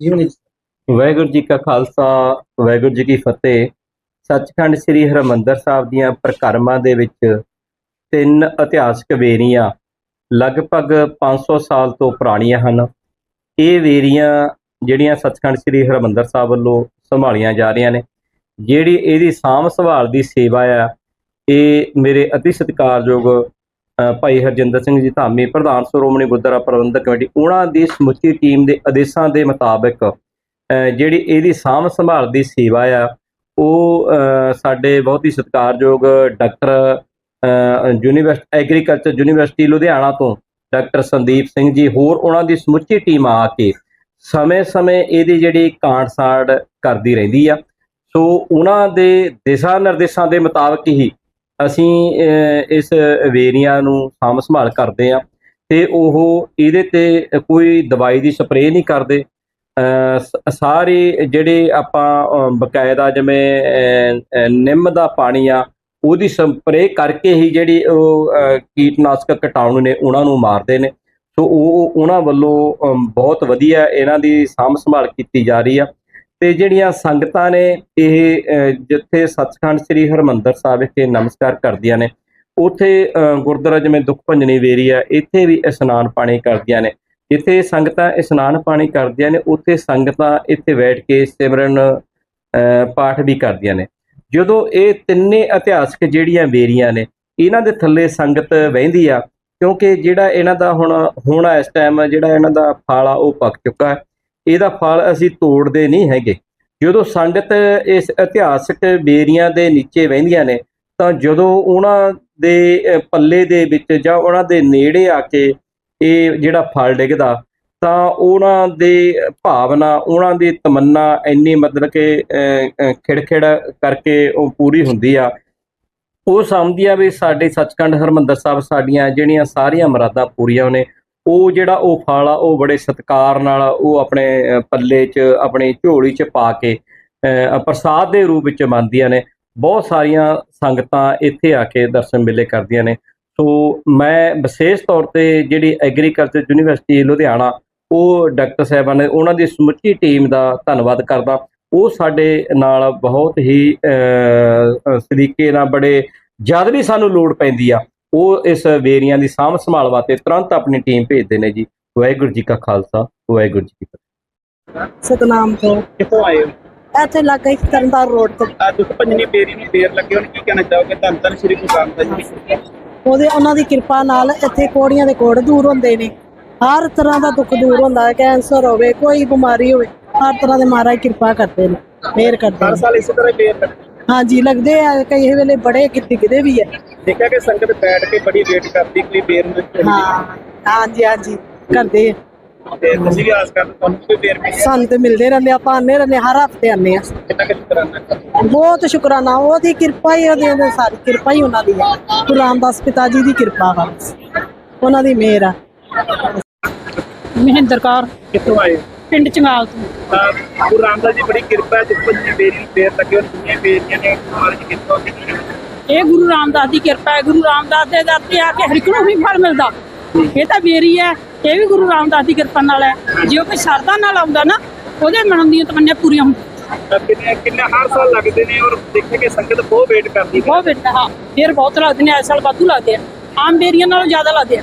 ਵਾਹਿਗੁਰੂ ਜੀ ਕਾ ਖਾਲਸਾ, ਵਾਹਿਗੁਰੂ ਜੀ ਕੀ ਫਤਿਹ। ਸੱਚਖੰਡ ਸ੍ਰੀ ਹਰਿਮੰਦਰ ਸਾਹਿਬ ਦੀਆਂ ਪ੍ਰਕਰਮਾਂ ਦੇ ਵਿੱਚ ਤਿੰਨ ਇਤਿਹਾਸਕ ਵੇਰੀਆਂ ਲਗਭਗ 500 ਸਾਲ ਤੋਂ ਪੁਰਾਣੀਆਂ ਹਨ। ਇਹ ਵੇਰੀਆਂ ਜਿਹੜੀਆਂ ਸੱਚਖੰਡ ਸ੍ਰੀ ਹਰਿਮੰਦਰ ਸਾਹਿਬ ਵੱਲੋਂ ਸੰਭਾਲੀਆਂ ਜਾ ਰਹੀਆਂ ਨੇ। ਜਿਹੜੀ ਇਹਦੀ ਸਾਂਭ ਸੰਭਾਲ ਦੀ ਸੇਵਾ ਆ, ਇਹ ਮੇਰੇ ਅਤੀ ਸਤਿਕਾਰਯੋਗ ਭਾਈ ਹਰਜਿੰਦਰ ਸਿੰਘ ਜੀ ਧਾਮੀ, ਪ੍ਰਧਾਨ ਸ਼੍ਰੋਮਣੀ ਗੁਰਦੁਆਰਾ ਪ੍ਰਬੰਧਕ ਕਮੇਟੀ, ਉਹਨਾਂ ਦੀ ਸਮੁੱਚੀ ਟੀਮ ਦੇ ਆਦੇਸ਼ਾਂ ਦੇ ਮੁਤਾਬਕ ਜਿਹੜੀ ਇਹਦੀ ਸਾਂਭ ਸੰਭਾਲ ਦੀ ਸੇਵਾ ਆ, ਉਹ ਸਾਡੇ ਬਹੁਤ ਹੀ ਸਤਿਕਾਰਯੋਗ doctor university agriculture university Ludhiana ਤੋਂ ਡਾਕਟਰ ਸੰਦੀਪ ਸਿੰਘ ਜੀ, ਹੋਰ ਉਹਨਾਂ ਦੀ ਸਮੁੱਚੀ ਟੀਮ ਆ ਕੇ ਸਮੇਂ-ਸਮੇਂ ਇਹਦੀ ਜਿਹੜੀ ਕਾਂਟਸਾੜ ਕਰਦੀ ਰਹਿੰਦੀ ਆ। ਸੋ ਉਹਨਾਂ ਦੇ ਦਿਸ਼ਾ ਨਿਰਦੇਸ਼ਾਂ ਦੇ ਮੁਤਾਬਕ ਹੀ ਅਸੀਂ ਇਸ ਵੇਰੀਆਂ ਨੂੰ ਸਾਂਭ ਸੰਭਾਲ ਕਰਦੇ ਆ ਤੇ ਉਹ ਇਹਦੇ ਤੇ ਕੋਈ ਦਵਾਈ ਦੀ ਸਪਰੇਅ ਨਹੀਂ ਕਰਦੇ। ਸਾਰੇ ਜਿਹੜੇ ਆਪਾਂ ਅ, ਬਕਾਇਦਾ ਜਿਵੇਂ ਨਿੰਮ ਦਾ ਪਾਣੀ ਆ ਉਹਦੀ ਸਪਰੇਅ ਕਰਕੇ ਹੀ ਜਿਹੜੀ ਉਹ ਕੀਟਨਾਸ਼ਕ ਕੀਟਾਣੂ ਨੇ ਉਹਨਾਂ ਨੂੰ ਮਾਰਦੇ ਨੇ। ਸੋ ਉਹ ਉਹਨਾਂ ਵੱਲੋਂ ਬਹੁਤ ਵਧੀਆ ਇਹਨਾਂ ਦੀ ਸਾਂਭ ਸੰਭਾਲ ਕੀਤੀ ਜਾ ਰਹੀ ਆ। ਤੇ ਜਿਹੜੀਆਂ ਸੰਗਤਾਂ ਨੇ, ਇਹ ਜਿੱਥੇ ਸੱਚਖੰਡ ਸ੍ਰੀ ਹਰਮੰਦਰ ਸਾਹਿਬ ਵਿਖੇ ਨਮਸਕਾਰ ਕਰਦੀਆਂ ਨੇ, ਉੱਥੇ ਗੁਰਦੁਆਰਾ ਜਿਵੇਂ ਦੁੱਖ ਭੰਜਨੀ ਵੇਰੀ ਆ, ਇੱਥੇ ਵੀ ਇਸ਼ਨਾਨ ਪਾਣੀ ਕਰਦੀਆਂ ਨੇ। ਜਿੱਥੇ ਸੰਗਤਾਂ ਇਸ਼ਨਾਨ ਪਾਣੀ ਕਰਦੀਆਂ ਨੇ, ਉੱਥੇ ਸੰਗਤਾਂ ਇੱਥੇ ਬੈਠ ਕੇ ਸਿਮਰਨ ਪਾਠ ਵੀ ਕਰਦੀਆਂ ਨੇ। ਜਦੋਂ ਇਹ ਤਿੰਨੇ ਇਤਿਹਾਸਕ ਜਿਹੜੀਆਂ ਵੇਰੀਆਂ ਨੇ, ਇਹਨਾਂ ਦੇ ਥੱਲੇ ਸੰਗਤ ਵਹਿੰਦੀ ਆ, ਕਿਉਂਕਿ ਜਿਹੜਾ ਇਹਨਾਂ ਦਾ ਹੁਣ ਹੁਣ ਇਸ ਟਾਈਮ ਜਿਹੜਾ ਇਹਨਾਂ ਦਾ ਫਲ ਆ ਉਹ ਪੱਕ ਚੁੱਕਾ ਹੈ। ਇਹਦਾ ਫਲ ਅਸੀਂ ਤੋੜਦੇ ਨਹੀਂ ਹੈਗੇ। ਜਦੋਂ ਸੰਗਤ ਇਸ ਇਤਿਹਾਸਕ ਬੇਰੀਆਂ ਦੇ ਨੀਚੇ ਵਹਿੰਦੀਆਂ ਨੇ, ਤਾਂ ਜਦੋਂ ਉਹਨਾਂ ਦੇ ਪੱਲੇ ਦੇ ਵਿੱਚ ਜਾਂ ਉਹਨਾਂ ਦੇ ਨੇੜੇ ਆ ਕੇ ਇਹ ਜਿਹੜਾ ਫਲ ਡਿੱਗਦਾ, ਤਾਂ ਉਹਨਾਂ ਦੇ ਭਾਵਨਾ, ਉਹਨਾਂ ਦੀ ਤਮੰਨਾ ਇੰਨੀ ਮਤਲਬ ਕਿ ਖਿੜਖਿੜ ਕਰਕੇ ਉਹ ਪੂਰੀ ਹੁੰਦੀ ਆ। ਉਹ ਸਮਝਦੀ ਆ ਵੀ ਸਾਡੇ ਸੱਚਖੰਡ ਹਰਮੰਦਰ ਸਾਹਿਬ ਸਾਡੀਆਂ ਜਿਹੜੀਆਂ ਸਾਰੀਆਂ ਮੁਰਾਦਾਂ ਪੂਰੀਆਂ ਨੇ ਉਹ ਜਿਹੜਾ ਉਹ ਫਲ ਆ ਉਹ ਬੜੇ ਸਤਿਕਾਰ ਨਾਲ ਉਹ ਆਪਣੇ ਪੱਲੇ 'ਚ ਆਪਣੀ ਝੋਲੀ 'ਚ ਪਾ ਕੇ ਪ੍ਰਸਾਦ ਦੇ ਰੂਪ ਵਿੱਚ ਮੰਨਦੀਆਂ ਨੇ। ਬਹੁਤ ਸਾਰੀਆਂ ਸੰਗਤਾਂ ਇੱਥੇ ਆ ਕੇ ਦਰਸ਼ਨ ਮੇਲੇ ਕਰਦੀਆਂ ਨੇ। ਸੋ ਮੈਂ ਵਿਸ਼ੇਸ਼ ਤੌਰ ਤੇ ਜਿਹੜੀ ਐਗਰੀਕਲਚਰ ਯੂਨੀਵਰਸਿਟੀ ਲੁਧਿਆਣਾ ਉਹ ਡਾਕਟਰ ਸਾਹਿਬਾਨ ਨੇ ਉਹਨਾਂ ਦੀ ਸਮੁੱਚੀ ਟੀਮ ਦਾ ਧੰਨਵਾਦ ਕਰਦਾ। ਉਹ ਸਾਡੇ ਨਾਲ ਬਹੁਤ ਹੀ ਅ, ਸਲੀਕੇ ਨਾਲ ਬੜੇ ਜ਼ਿਆਦਾ ਵੀ ਸਾਨੂੰ ਲੋੜ ਪੈਂਦੀ ਆ ਉਹ ਇਸ ਵੇਰੀਆਂ ਦੀ ਸਾਂਭ ਸੰਭਾਲ ਵਾਸਤੇ ਤੁਰੰਤ ਆਪਣੀ ਟੀਮ ਭੇਜਦੇ ਨੇ ਜੀ। ਵਾਹਿਗੁਰੂ ਜੀ ਕਾ ਖਾਲਸਾ ਵਾਹਿਗੁਰੂ ਜੀ ਕੀ ਫਤਿਹ। ਸਤਨਾਮ ਤੋਂ ਕਿੱਥੋਂ ਆਏ ਹੋ? ਇੱਥੇ ਲੱਗ ਗਈ ਤਰਨਤਾਰਨ ਰੋਡ ਤੋਂ। ਆ ਦੁੱਖ ਭੰਜਨੀ ਬੇਰੀ ਨੂੰ ਦੇਰ ਲੱਗੇ ਹੁਣ ਕੀ ਕਹਿਣਾ ਚਾਹੋਗੇ? ਧੰਨ ਧੰਨ ਸ਼੍ਰੀ ਗੁਰੂ ਰਾਮਦਾਸ ਜੀ। ਉਹਦੇ ਉਹਨਾਂ ਦੀ ਕਿਰਪਾ ਨਾਲ ਇੱਥੇ ਕੋੜੀਆਂ ਦੇ ਕੋੜ ਦੂਰ ਹੁੰਦੇ ਨੇ। ਹਰ ਤਰ੍ਹਾਂ ਦਾ ਦੁੱਖ ਦੂਰ ਹੁੰਦਾ ਹੈ ਕੈਂਸਰ ਹੋਵੇ ਕੋਈ ਬਿਮਾਰੀ ਹੋਵੇ ਹਰ ਤਰ੍ਹਾਂ ਦੇ ਮਹਾਰਾਜ ਕਿਰਪਾ ਕਰਦੇ ਨੇ ਮਿਹਰ ਕਰਦੇ ਹਰ ਸਾਲ ਇਸੇ ਤਰ੍ਹਾਂ ਬੇਰ ਲੱਗਦੀ ਹਾਂਜੀ ਲੱਗਦੇ ਆ ਕਈ ਵੇਲੇ ਬੜੇ ਕਿਤੇ ਕਿਤੇ ਵੀ ਹੈ ਦੇਖਿਆ ਕਿ ਸੰਗਤ ਬੈਠ ਕੇ ਬੜੀ ਵੇਟ ਕਰਦੀ ਕੋਈ ਬੇਰ ਨੂੰ ਹਾਂ ਹਾਂਜੀ ਹਾਂਜੀ ਕਰਦੇ ਆ। ਤੇ ਤੁਸੀਂ ਵੀ ਆਸ ਕਰਦੇ ਤੁਹਾਨੂੰ ਕੋਈ ਬੇਰ ਮਿਲੇ ਸਾਨੂੰ ਤੇ ਮਿਲਦੇ ਰਹਿੰਦੇ ਆ, ਆਪਾਂ ਆਉਂਦੇ ਰਹਿੰਦੇ ਆ, ਹਰ ਹਫ਼ਤੇ ਆਉਂਦੇ ਆ। ਕਿੰਨਾ ਕੁ ਸ਼ੁਕਰਾਨਾ ਕਰਦੇ ਬਹੁਤ ਸ਼ੁਕਰਾਨਾ ਉਹਦੀ ਕਿਰਪਾ ਹੀ ਉਹਦੇ ਉਹਦੇ ਸਾਰੀ ਕਿਰਪਾ ਹੀ ਉਹਨਾਂ ਦੀ ਹੈ ਗੁਰੂ ਰਾਮਦਾਸ ਪਿਤਾ ਜੀ ਦੀ ਕਿਰਪਾ ਵਾ। ਉਹਨਾਂ ਦੀ ਮਿਹਰ ਆ। ਮਹਿੰਦਰ ਕੌਰ ਕਿੱਥੋਂ ਆਏ? ਹੋ? ਪਿੰਡ ਚੰਗਾਲ ਤੋਂ। ਤਾਂ ਗੁਰੂ ਰਾਮਦਾਸ ਜੀ ਬੜੀ ਕਿਰਪਾ ਹੈ ਦੁੱਖ ਭੰਜਨੀ ਬੇਰੀ ਬੇਰ ਲੱਗੇ ਹੁਣ ਦੁਨੀਆਂ ਬੇਰੀਆਂ ਨੇ ਮਹਾਰਾਜ ਜੀ ਕਿੱਥੋਂ ਇਹ ਗੁਰੂ ਰਾਮਦਾਸ ਦੀ ਕਿਰਪਾ ਹੈ ਗੁਰੂ ਰਾਮਦਾਸ ਦੇ ਦਰ ਤੇ ਆ ਕੇ ਹਰ ਇੱਕ ਨੂੰ ਹੀ ਫਲ ਮਿਲਦਾ। ਇਹ ਤਾਂ ਬੇਰੀ ਹੈ ਇਹ ਵੀ ਗੁਰੂ ਰਾਮਦਾਸ ਦੀ ਕਿਰਪਾ ਨਾਲ ਹੈ। ਜੇ ਉਹ ਕੋਈ ਸਰਦਾ ਨਾਲ ਆਉਂਦਾ ਨਾ ਉਹਦੇ ਮਨ ਦੀਆਂ ਤਮੰਨੀਆਂ ਪੂਰੀਆਂ ਹੁੰਦੀਆਂ। ਕਿੰਨੇ ਕਿੰਨੇ ਹਰ ਸਾਲ ਲੱਗਦੇ ਨੇ ਔਰ ਦੇਖਿਆ ਕਿ ਸੰਗਤ ਬਹੁਤ ਵੇਟ ਕਰਦੀ ਬਹੁਤ ਬੇਟਾ ਹਾਂ। ਫੇਰ ਬਹੁਤ ਲੱਗਦੇ ਨੇ ਇਸ ਸਾਲ ਵਾਧੂ ਲੱਗਦੇ ਆ। ਆਮ ਬੇਰੀਆਂ ਨਾਲੋਂ ਜ਼ਿਆਦਾ ਲੱਗਦੇ ਆ।